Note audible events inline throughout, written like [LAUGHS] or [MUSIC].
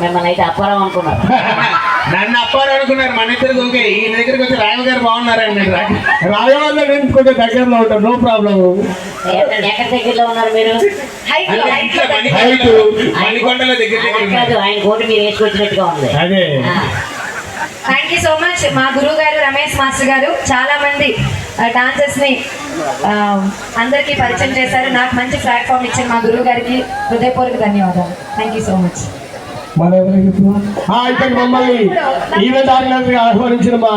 మిమ్మల్ని అయితే అనుకున్నారు. [LAUGHS] నన్ను అప్పారు అనుకున్నారు మన ఇద్దరికి ఓకే ఈ దగ్గరికి వచ్చి రాయవ గారు బాగున్నారండి మీరు రా- రాయవాళ్ళ నేను కొంచెం దగ్గరలో ఉంటాను నో ప్రాబ్లం ఎక్కడ ఎక్కడ దగ్గరలో ఉన్నారు మీరు? అంటే ఇంట్లో మణి- హైట్. మణికొండల దగ్గర దగ్గర ఆయన ఉన్నారు. కాదు ఆయన కోటి మీరు వేసుకొచ్చినట్టుగా ఉంది. అదే. థ్యాంక్ యూ సో మచ్ మా గురువు గారు రమేష్ మాస్టర్ గారు. చాలా మంది డాన్సర్స్ని అందరికీ పరిచయం చేశారు. నాకు మంచి ప్లాట్ఫామ్ ఇచ్చిన మా గురువు గారికి హృదయపూర్వక ధన్యవాదాలు. థ్యాంక్ యూ సో మచ్ ఇక్కడికి మమ్మల్ని ఈవెంట్ ఆర్గనైజర్ ఆహ్వానించిన మా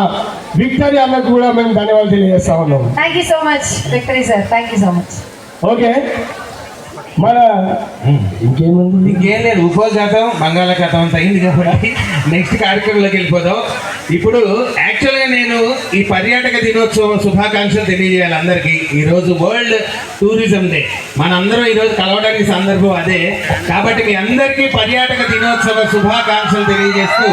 విక్టరీ అన్నకు కూడా మేము ధన్యవాదాలు తెలియజేస్తా ఉన్నాం. Thank you so much Victory sir thank you so much okay మన ఇంకేముంది? ఇంకేం లేదు ఉపోజాతం బంగాళాఖాతం అంత అయింది కాబట్టి నెక్స్ట్ కార్యక్రమంలోకి వెళ్ళిపోదాం. ఇప్పుడు యాక్చువల్గా నేను ఈ పర్యాటక దినోత్సవం శుభాకాంక్షలు తెలియజేయాలి అందరికీ. ఈరోజు వరల్డ్ టూరిజం డే మనందరం ఈరోజు కలవడానికి సందర్భం అదే. కాబట్టి మీ అందరికీ పర్యాటక దినోత్సవ శుభాకాంక్షలు తెలియజేస్తూ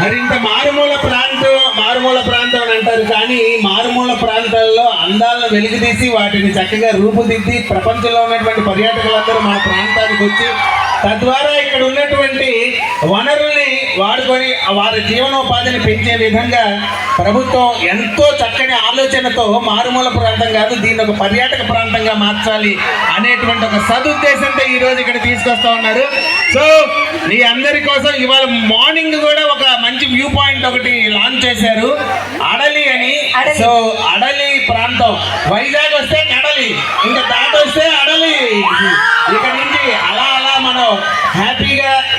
మరి ఇంత మారుమూల ప్రాంతం మారుమూల ప్రాంతం అని అంటారు కానీ మారుమూల ప్రాంతాల్లో అందాలను వెలుగుతీసి వాటిని చక్కగా రూపుదిద్ది ప్రపంచంలో ఉన్నటువంటి పర్యాటకులందరూ మన ప్రాంతానికి వచ్చి తద్వారా ఇక్కడ ఉన్నటువంటి వనరుల్ని వాడుకొని వారి జీవనోపాధిని పెంచే విధంగా ప్రభుత్వం ఎంతో చక్కని ఆలోచనతో మారుమూల ప్రాంతం కాదు దీన్ని ఒక పర్యాటక ప్రాంతంగా మార్చాలి అనేటువంటి ఒక సదుద్దేశంతో ఈ రోజు ఇక్కడ తీసుకొస్తా ఉన్నారు. సో మీ అందరి కోసం ఇవాళ మార్నింగ్ కూడా ఒక మంచి వ్యూ పాయింట్ ఒకటి లాంచ్ చేశారు. ఆ సో అడలి ప్రాంతం. వైజాగ్ వస్తే కడలి ఇంకా దాట వస్తే అడలి. ఇక్కడ నుంచి అలా అలా మనం హ్యాపీ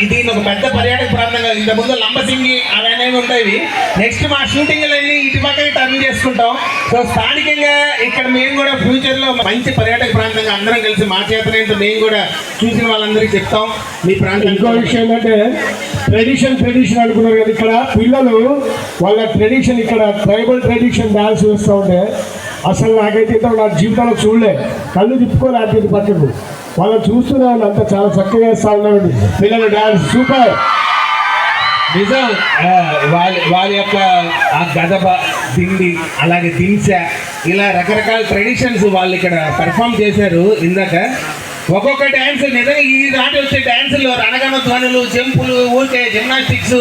ఇది ఒక పెద్ద పర్యాటక ప్రాంతంగా ఇంత ముందు లంబసింగి అవన్నీ ఉంటాయి నెక్స్ట్ మా షూటింగ్లన్నీ ఇటు పక్కకి టర్న్ చేసుకుంటాం. సో స్థానికంగా ఇక్కడ మేము కూడా ఫ్యూచర్లో మంచి పర్యాటక ప్రాంతంగా అందరం కలిసి మా చేతనైతే మేము కూడా చూసిన వాళ్ళందరికీ చెప్తాం. మీ ప్రాంతం ఇంకో విషయం ఏంటంటే ట్రెడిషన్ ట్రెడిషన్ అనుకున్నారు కదా ఇక్కడ. పిల్లలు వాళ్ళ ట్రెడిషన్ ఇక్కడ ట్రైబల్ ట్రెడిషన్ డాన్స్ వేస్తూ ఉంటే అసలు నాకైతే నా జీవితంలో చూడలే. కళ్ళు తిప్పుకోలే ఆపేది పక్కకు వాళ్ళని చూస్తూనే వాళ్ళు అంతా చాలా చక్కగా వేస్తా ఉన్నారు. పిల్లలు డాన్స్ సూపర్. నిజం. వాళ్ళ వాళ్ళ యొక్క ఆ గదబ దిండి అలాగే దింస ఇలా రకరకాల ట్రెడిషన్స్ వాళ్ళు ఇక్కడ పెర్ఫామ్ చేశారు ఇందాక. ఒక్కొక్క డ్యాన్స్ నిజంగా ఈ దాటి వచ్చే డ్యాన్సులు రణగణ ధ్వనులు జంపులు ఊరికే జిమ్నాస్టిక్స్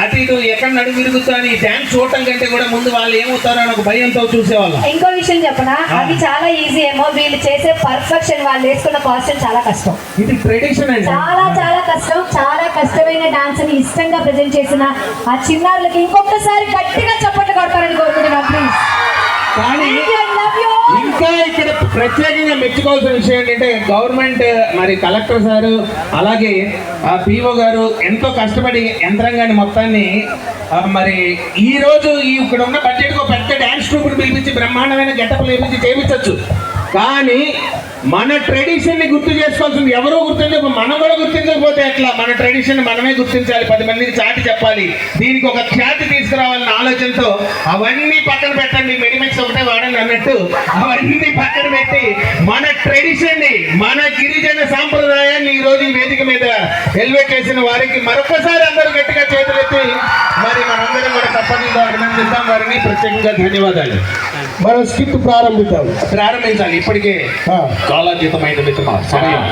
అటు ఇటు ఎక్కడ నడుము విరుగుతారు ఈ డ్యాన్స్ చూడటం కంటే కూడా ముందు వాళ్ళు ఏమవుతారో అని ఒక భయంతో చూసేవాళ్ళం. ఇంకో విషయం చెప్పనా? అది చాలా ఈజీ ఏమో. వీళ్ళు చేసే పర్ఫెక్షన్ వాళ్ళు వేసుకున్న కాస్ట్యూమ్ చాలా కష్టం. ఇది ట్రెడిషన్ అండి. చాలా చాలా కష్టం. చాలా కష్టమైన డాన్స్ని ఇష్టంగా ప్రజెంట్ చేసిన ఆ చిన్నారులకి ఇంకొకసారి గట్టిగా చప్పట్లు కొడతారని కోరుకుంటున్నాను ప్లీజ్ కానీ లవ్ యూ ఇంకా ఇక్కడ ప్రత్యేకంగా మెచ్చుకోవాల్సిన విషయం ఏంటంటే గవర్నమెంట్ మరి కలెక్టర్ సారు అలాగే ఆ పిఓ గారు ఎంతో కష్టపడి యంత్రాంగాన్ని మొత్తాన్ని మరి ఈ రోజు ఈ ఇక్కడ ఉన్న బడ్జెట్ పెద్ద విష్ణుపుడు పిలిపించి బ్రహ్మాండమైన గెటప్లు వేపించి చేయించవచ్చు కానీ మన ట్రెడిషన్ని గుర్తు చేసుకోవాల్సింది ఎవరో గుర్తించక మనం కూడా గుర్తించకపోతే ఎట్లా? మన ట్రెడిషన్ మనమే గుర్తించాలి పది మందికి చాటి చెప్పాలి. దీనికి ఒక ఖ్యాతి తీసుకురావాలన్న ఆలోచనతో అవన్నీ పక్కన పెట్టండి. మెడిమిక్స్ ఒకటే వాడండి అన్నట్టు అవన్నీ పక్కన పెట్టి మన ట్రెడిషన్ని మన గిరిజన సాంప్రదాయాన్ని ఈ రోజు ఈ వేదిక మీద ఎలివేట్ చేసిన వారికి మరొకసారి అందరూ గట్టిగా చేతులెత్తి అభినందిద్దాం వారిని ప్రత్యేకంగా ధన్యవాదాలు. మనం స్కిట్ ప్రారంభిద్దాం. ప్రారంభించాలి ఇప్పటికే. కాలాతీతమైన మిత్రమా? సమయం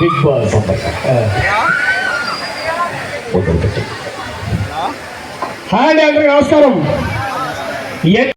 బిగ్ బాస్ హాయ్ అండి అందరికీ నమస్కారం.